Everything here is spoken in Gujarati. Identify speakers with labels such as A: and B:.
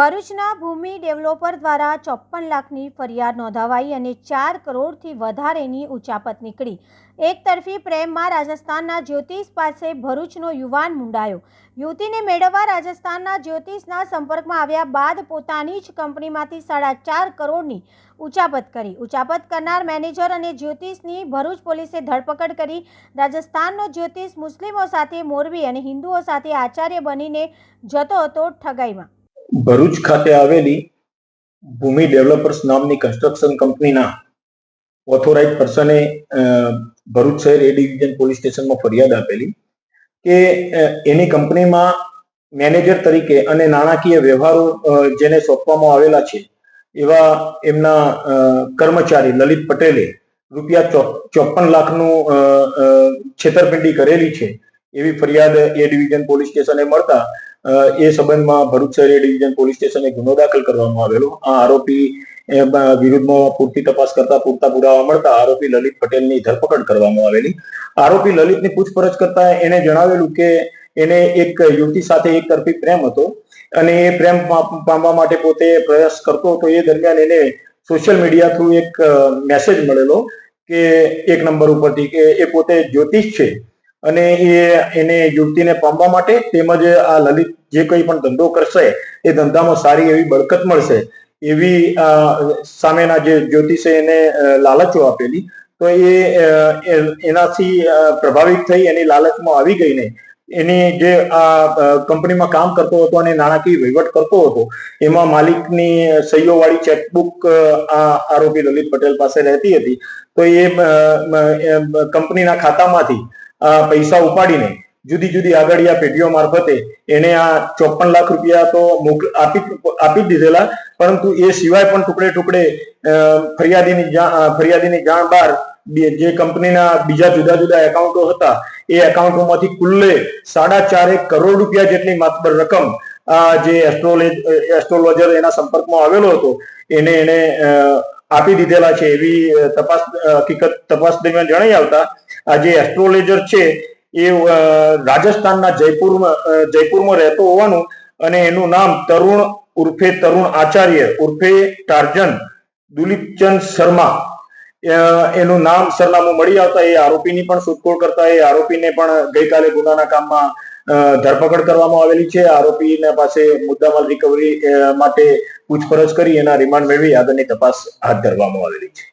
A: ભરૂચના ભૂમિ ડેવલોપર દ્વારા ચોપ્પન લાખની ફરિયાદ નોંધાવાઈ અને ચાર કરોડથી વધારેની ઉચાપત નીકળી. એકતરફી પ્રેમમાં રાજસ્થાનના જ્યોતિષ પાસે ભરૂચનો યુવાન મુંડાયો. યુવતીને મેળવવા રાજસ્થાનના જ્યોતિષના સંપર્કમાં આવ્યા બાદ પોતાની જ કંપનીમાંથી સાડા ચાર કરોડની ઉચાપત કરી. ઉચાપત કરનાર મેનેજર અને જ્યોતિષની ભરૂચ પોલીસે ધરપકડ કરી. રાજસ્થાનનો જ્યોતિષ મુસ્લિમો સાથે મોરબી અને હિન્દુઓ સાથે આચાર્ય બનીને જતો હતો ઠગાઈમાં.
B: ભરૂચ ખાતે આવેલી ભૂમિ ડેવલપર્સ નામની કન્સ્ટ્રક્શન કંપનીના ઓથોરાઇઝ પર્સને ભરૂચ શહેર એ ડિવિઝન પોલીસ સ્ટેશનમાં ફરિયાદ આપેલી કે એની કંપનીમાં મેનેજર તરીકે અને નાણાકીય વ્યવહારો જેને સોંપવામાં આવેલા છે, એવા એમના કર્મચારી લલિત પટેલે રૂપિયા ચોપન લાખનું છેતરપિંડી કરેલી છે. એવી ફરિયાદ એ ડિવિઝન પોલીસ સ્ટેશને મળતા એ સંબંધમાં ભરૂચ શહેર ડિવિઝન પોલીસ સ્ટેશને ગુનો દાખલ કરવામાં આવેલો. આ આરોપી વિરુદ્ધમાં પૂરતી તપાસ કરતા પૂરતા પુરાવા મળતા આરોપી લલિત પટેલની ધરપકડ કરવામાં આવેલી. આરોપી લલિતની પૂછપરછ કરતા એને જણાવેલું કે એને એક યુવતી સાથે એક તરફી પ્રેમ હતો અને એ પ્રેમ પામવા માટે પોતે પ્રયાસ કરતો હતો. એ દરમિયાન એને સોશિયલ મીડિયા થ્રુ એક મેસેજ મળેલો કે એક નંબર ઉપરથી કે એ પોતે જ્યોતિષ છે. અને એ, એને યુવતીને પામવા માટે તેમજ આ લલિત જે કંઈ પણ ધંધો કરશે, એ ધંધામાં સારી એવી બળકત મળશે. એવી સામેના જે જ્યોતિષે એને લાલચો આપેલી, તો એ એનાથી પ્રભાવિત થઈ એની લાલચમાં આવી ગઈને એની જે આ કંપનીમાં કામ કરતો હતો અને નાણાકીય વહીવટ કરતો હતો, એમાં માલિકની સહીઓવાળી ચેકબુક આ આરોપી લલિત પટેલ પાસે રહેતી હતી, તો એ, કંપનીના ખાતામાંથી પૈસા ઉપાડીને જુદી જુદી આગળિયા પેઢીઓ મારફતે એને આ ચોપન લાખ રૂપિયા તો આપી આપી દીધેલા. પરંતુ એ સિવાય પણ ટુકડે ટુકડે ફરિયાદીની ફરિયાદીની જાણ બહાર જે કંપનીના બીજા જુદા જુદા એકાઉન્ટો હતા, એ એકાઉન્ટોમાંથી કુલ્લે સાડા ચારેક કરોડ રૂપિયા જેટલી માતબર રકમ જે એસ્ટ્રોલેજ એસ્ટ્રોલોજર એના સંપર્કમાં આવેલો હતો, એને એને આપી દીધેલા છે એવી તપાસ હકીકત તપાસ દરમિયાન જણાઈ આવતા, આ જે એસ્ટ્રોલેજર છે, એ રાજસ્થાનના જયપુરમાં જયપુરમાં રહેતો હોવાનું અને એનું નામ તરુણ ઉર્ફે તરુણ આચાર્ય, ઉર્ફે ટાર્જન દુલીપચંદ શર્મા એનું નામ સરનામું મળી આવતા, એ આરોપીની પણ શોધખોળ કરતા, એ આરોપીને પણ ગઈકાલે ગુનાના કામમાં ધરપકડ કરવામાં આવેલી છે. આરોપીના પાસે મુદ્દામાલ રિકવરી માટે પૂછપરછ કરી એના રિમાન્ડ મેળવી આગળની તપાસ હાથ ધરવામાં આવેલી છે.